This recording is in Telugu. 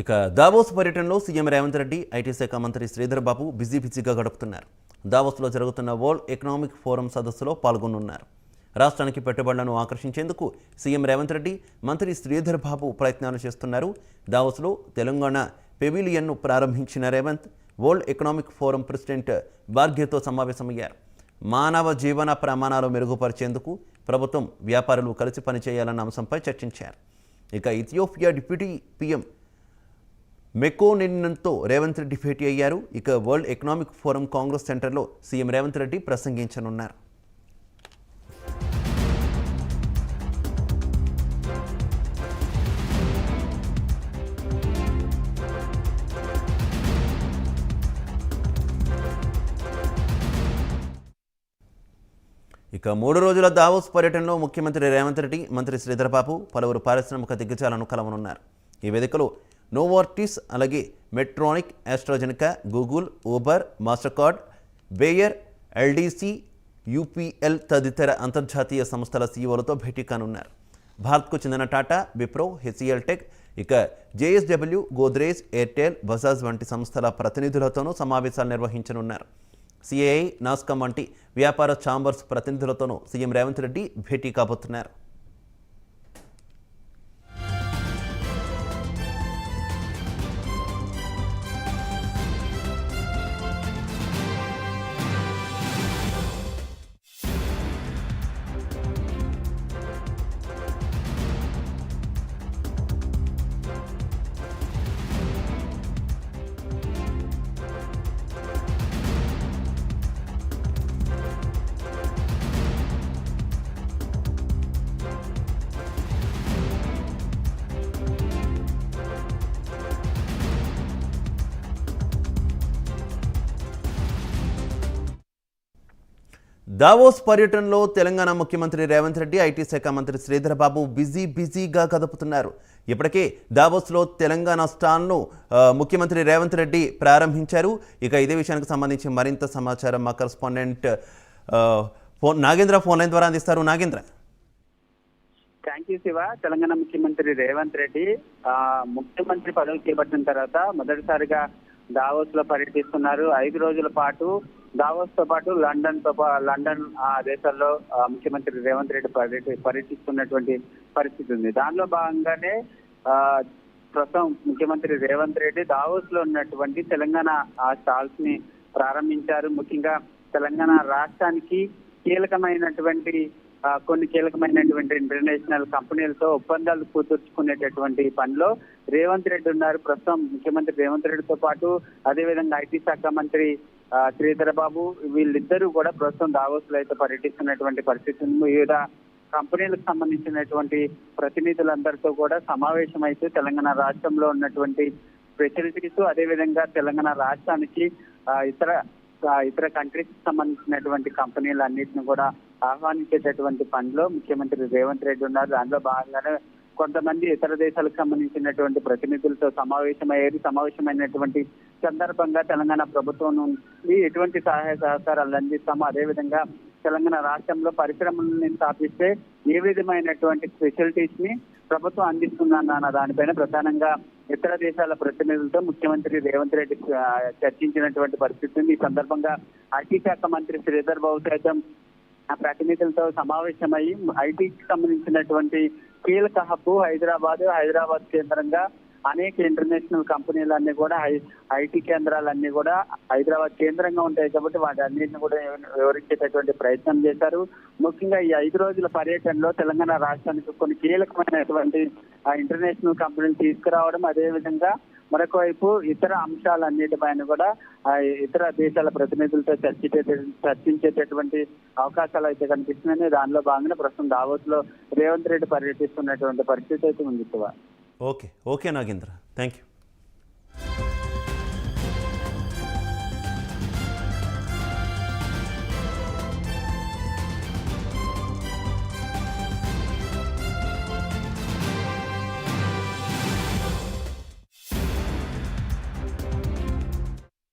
ఇక దావోస్ పర్యటనలో సీఎం రేవంత్ రెడ్డి ఐటీ శాఖ మంత్రి శ్రీధర్ బాబు బిజీ బిజీగా గడుపుతున్నారు. దావోస్లో జరుగుతున్న వరల్డ్ ఎకనామిక్ ఫోరం సదస్సులో పాల్గొనున్నారు రాష్ట్రానికి పెట్టుబడులను ఆకర్షించేందుకు సీఎం రేవంత్ రెడ్డి మంత్రి శ్రీధర్ బాబు ప్రయత్నాలు చేస్తున్నారు. దావోస్లో తెలంగాణ పెవిలియన్ను ప్రారంభించిన Revanth world economic forum president బార్గేతో సమావేశమయ్యారు. మానవ జీవన ప్రమాణాలు మెరుగుపరిచేందుకు ప్రభుత్వం వ్యాపారులు కలిసి పనిచేయాలన్న అంశంపై చర్చించారు. ఇక ఇథియోపియా డిప్యూటీ పీఎం మెకోనిన్తో రేవంత్ రెడ్డి భేటీ అయ్యారు. ఇక వరల్డ్ ఎకనామిక్ ఫోరం కాంగ్రెస్ సెంటర్లో సీఎం రేవంత్ రెడ్డి ప్రసంగించనున్నారు. ఇక మూడు రోజుల దావోస్ పర్యటనలో ముఖ్యమంత్రి రేవంత్ రెడ్డి మంత్రి శ్రీధరబాబు పలువురు పారిశ్రామిక దిగ్గజాలను కలవనున్నారు. ఈ వేదికలో నోవార్టిస్ అలాగే Medtronic AstraZeneca Google Uber Mastercard Bayer LDC UPL తదితర అంతర్జాతీయ సంస్థల సీఈఓలతో భేటీ కానున్నారు. భారత్కు చెందిన టాటా విప్రో హెచ్సిఎల్ టెక్ ఇక జేఎస్డబ్ల్యూ గోద్రేజ్ ఎయిర్టెల్ బజాజ్ వంటి సంస్థల ప్రతినిధులతోనూ సమావేశాలు నిర్వహించనున్నారు. సిఐఐ నాస్కామ్ వంటి వ్యాపార ఛాంబర్స్ ప్రతినిధులతోనూ సీఎం రేవంత్ రెడ్డి భేటీ కాబోతున్నారు. దావోస్ పర్యటనలో తెలంగాణ ముఖ్యమంత్రి రేవంత్ రెడ్డి ఐటీ శాఖ మంత్రి శ్రీధరబాబు బిజీ బిజీగా కదుపుతున్నారు. ఇప్పటికే దావోస్లో తెలంగాణ స్టాన్ను ముఖ్యమంత్రి రేవంత్ రెడ్డి ప్రారంభించారు. ఇక ఇదే విషయానికి సంబంధించి మరింత సమాచారం మా correspondent phone Nagendra phone line ద్వారా అందిస్తారు. Nagendra. Thank you Shiva. Telangana ముఖ్యమంత్రి రేవంత్ రెడ్డి ముఖ్యమంత్రి పదవి చేపట్టిన తర్వాత మొదటిసారిగా దావోస్లో పర్యటిస్తున్నారు. ఐదు రోజుల పాటు దావోస్తో పాటు లండన్తో లండన్ ఆ దేశాల్లో ముఖ్యమంత్రి రేవంత్ రెడ్డి పర్యటి పర్యటిస్తున్నటువంటి పరిస్థితి ఉంది. దానిలో భాగంగానే ఆ ప్రస్తుతం ముఖ్యమంత్రి రేవంత్ రెడ్డి దావోస్లో ఉన్నటువంటి తెలంగాణ ఆ స్టాల్స్ని ప్రారంభించారు. ముఖ్యంగా తెలంగాణ రాష్ట్రానికి కీలకమైనటువంటి కొన్ని కీలకమైనటువంటి ఇంటర్నేషనల్ కంపెనీలతో ఒప్పందాలు కూతుర్చుకునేటటువంటి పనిలో రేవంత్ రెడ్డి ఉన్నారు. ప్రస్తుతం ముఖ్యమంత్రి రేవంత్ రెడ్డితో పాటు అదేవిధంగా ఐటీ శాఖ మంత్రి శ్రీధర్ బాబు వీళ్ళిద్దరూ కూడా ప్రస్తుతం దావోస్లో అయితే పర్యటిస్తున్నటువంటి పరిస్థితి వివిధ కంపెనీలకు సంబంధించినటువంటి ప్రతినిధులందరితో కూడా సమావేశం అయితే తెలంగాణ రాష్ట్రంలో ఉన్నటువంటి స్పెషలిటీస్ అదేవిధంగా తెలంగాణ రాష్ట్రానికి ఆ, ఇతర ఇతర కంట్రీస్ సంబంధించినటువంటి కంపెనీలు అన్నింటిని కూడా ఆహ్వానించేటటువంటి పనిలో ముఖ్యమంత్రి రేవంత్ రెడ్డి ఉన్నారు. దానిలో భాగంగానే కొంతమంది ఇతర దేశాలకు సంబంధించినటువంటి ప్రతినిధులతో సమావేశమయ్యారు. సమావేశమైనటువంటి సందర్భంగా తెలంగాణ ప్రభుత్వం నుండి ఎటువంటి సహాయ సహకారాలు అందిస్తామో అదేవిధంగా తెలంగాణ రాష్ట్రంలో పరిశ్రమలను స్థాపిస్తే ఏ విధమైనటువంటి ఫెసిలిటీస్ని ప్రభుత్వం అందిస్తుందన్న దానిపైన ప్రధానంగా ఇతర దేశాల ప్రతినిధులతో ముఖ్యమంత్రి రేవంత్ రెడ్డి చర్చించినటువంటి పరిస్థితి ఈ సందర్భంగా ఐటీ శాఖ మంత్రి శ్రీధర్ బాబు సైతం ఆ ప్రతినిధులతో సమావేశమై ఐటీకి సంబంధించినటువంటి కీలక హబ్ హైదరాబాద్ హైదరాబాద్ కేంద్రంగా అనేక ఇంటర్నేషనల్ కంపెనీలన్నీ కూడా ఐటీ ఐటీ కేంద్రాలన్నీ కూడా హైదరాబాద్ కేంద్రంగా ఉంటాయి కాబట్టి వాటి అన్నింటిని కూడా వివరించేటటువంటి ప్రయత్నం చేశారు. ముఖ్యంగా ఈ ఐదు రోజుల పర్యటనలో తెలంగాణ రాష్ట్రానికి కొన్ని కీలకమైనటువంటి ఇంటర్నేషనల్ కంపెనీలు తీసుకురావడం అదేవిధంగా మరొక వైపు ఇతర అంశాలన్నిటిపైన కూడా ఆ, ఇతర దేశాల ప్రతినిధులతో చర్చించే చర్చించేటటువంటి అవకాశాలు అయితే కనిపిస్తున్నాయి. దానిలో భాగంగా ప్రస్తుతం దావోస్లో రేవంత్ రెడ్డి పర్యటిస్తున్నటువంటి పరిస్థితి అయితే ఉంది okay okay Nagendra. Thank you